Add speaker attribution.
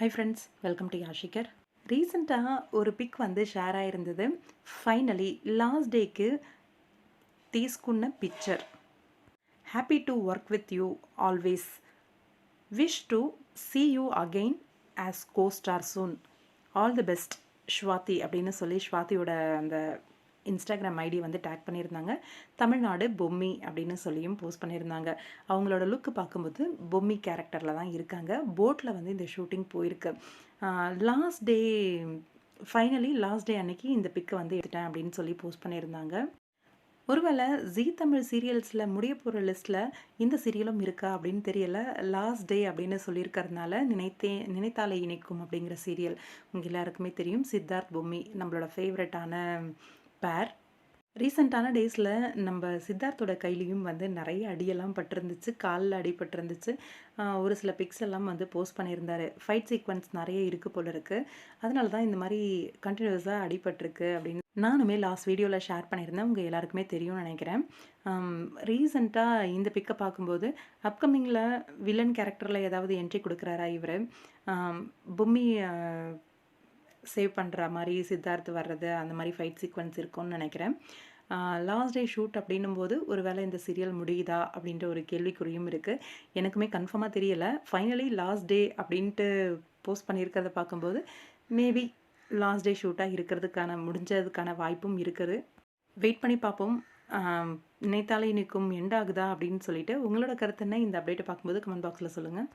Speaker 1: High friends welcome to யாஷிகர் ரீசெண்டாக ஒரு பிக் வந்து ஷேர் ஆயிருந்தது ஃபைனலி லாஸ்ட் டேக்கு తీసుకున్న picture happy to work with you always wish to see you again as costar soon all the best Swathi அப்படின்னு சொல்லி ஸ்வாதியோட அந்த இன்ஸ்டாகிராம் ஐடி வந்து டேக் பண்ணியிருந்தாங்க. தமிழ்நாடு பொம்மி அப்படின்னு சொல்லியும் போஸ்ட் பண்ணியிருந்தாங்க. அவங்களோட லுக்கு பார்க்கும்போது பொம்மி கேரக்டரில் தான் இருக்காங்க. போட்டில் வந்து இந்த ஷூட்டிங் போயிருக்கு. Last day finally last day அன்னைக்கு இந்த பிக்கை வந்து எடுத்துட்டேன் அப்படின்னு சொல்லி போஸ்ட் பண்ணியிருந்தாங்க. ஒருவேளை ஜீ தமிழ் சீரியல்ஸில் முடிய போகிற லிஸ்ட்டில் இந்த சீரியலும் இருக்கா அப்படின்னு தெரியல. லாஸ்ட் டே அப்படின்னு சொல்லியிருக்கறதுனால நினைத்தே நினைத்தாலே இணைக்கும் அப்படிங்கிற சீரியல் உங்கள் எல்லாருக்குமே தெரியும். சித்தார்த் பொம்மி நம்மளோட ஃபேவரட்டான பேர். ரீசெண்டான டேஸில் நம்ம சித்தார்த்தோட கையிலையும் வந்து நிறைய அடியெல்லாம் பட்டிருந்துச்சு காலில் அடிபட்டிருந்துச்சு. ஒரு சில பிக்ஸ் எல்லாம் வந்து போஸ்ட் பண்ணியிருந்தாரு. ஃபைட் சீக்வன்ஸ் நிறைய இருக்குது போல இருக்குது அதனால தான் இந்த மாதிரி கண்டினியூஸாக அடிபட்டிருக்கு அப்படின்னு நானுமே லாஸ்ட் வீடியோவில் ஷேர் பண்ணியிருந்தேன். உங்கள் எல்லாருக்குமே தெரியும்னு நினைக்கிறேன். ரீசெண்டாக இந்த பிக்கை பார்க்கும்போது அப்கமிங்கில் வில்லன் கேரக்டரில் ஏதாவது என்ட்ரி கொடுக்குறாரா இவர்? பொம்மி சேவ் பண்ணுற மாதிரி சித்தார்த் வர்றது அந்த மாதிரி ஃபைட் சீக்வன்ஸ் இருக்கும்னு நினைக்கிறேன். லாஸ்ட் டே ஷூட் அப்படின்னும் போது ஒரு வேளை இந்த சீரியல் முடியுதா அப்படின்ற ஒரு கேள்விக்குறியும் இருக்குது எனக்குமே கன்ஃபார்மாக தெரியலை. ஃபைனலி லாஸ்ட் டே அப்படின்ட்டு போஸ்ட் பண்ணியிருக்கிறத பார்க்கும்போது மேபி லாஸ்ட் டே ஷூட்டாக இருக்கிறதுக்கான முடிஞ்சதுக்கான வாய்ப்பும் இருக்குது. வெயிட் பண்ணி பார்ப்போம். நினைத்தாலே நிற்கும் எண்ட் ஆகுதா அப்படின்னு சொல்லிட்டு உங்களோட கருத்து என்ன? இந்த அப்டேட்டை பார்க்கும்போது கமெண்ட் பாக்ஸில் சொல்லுங்கள்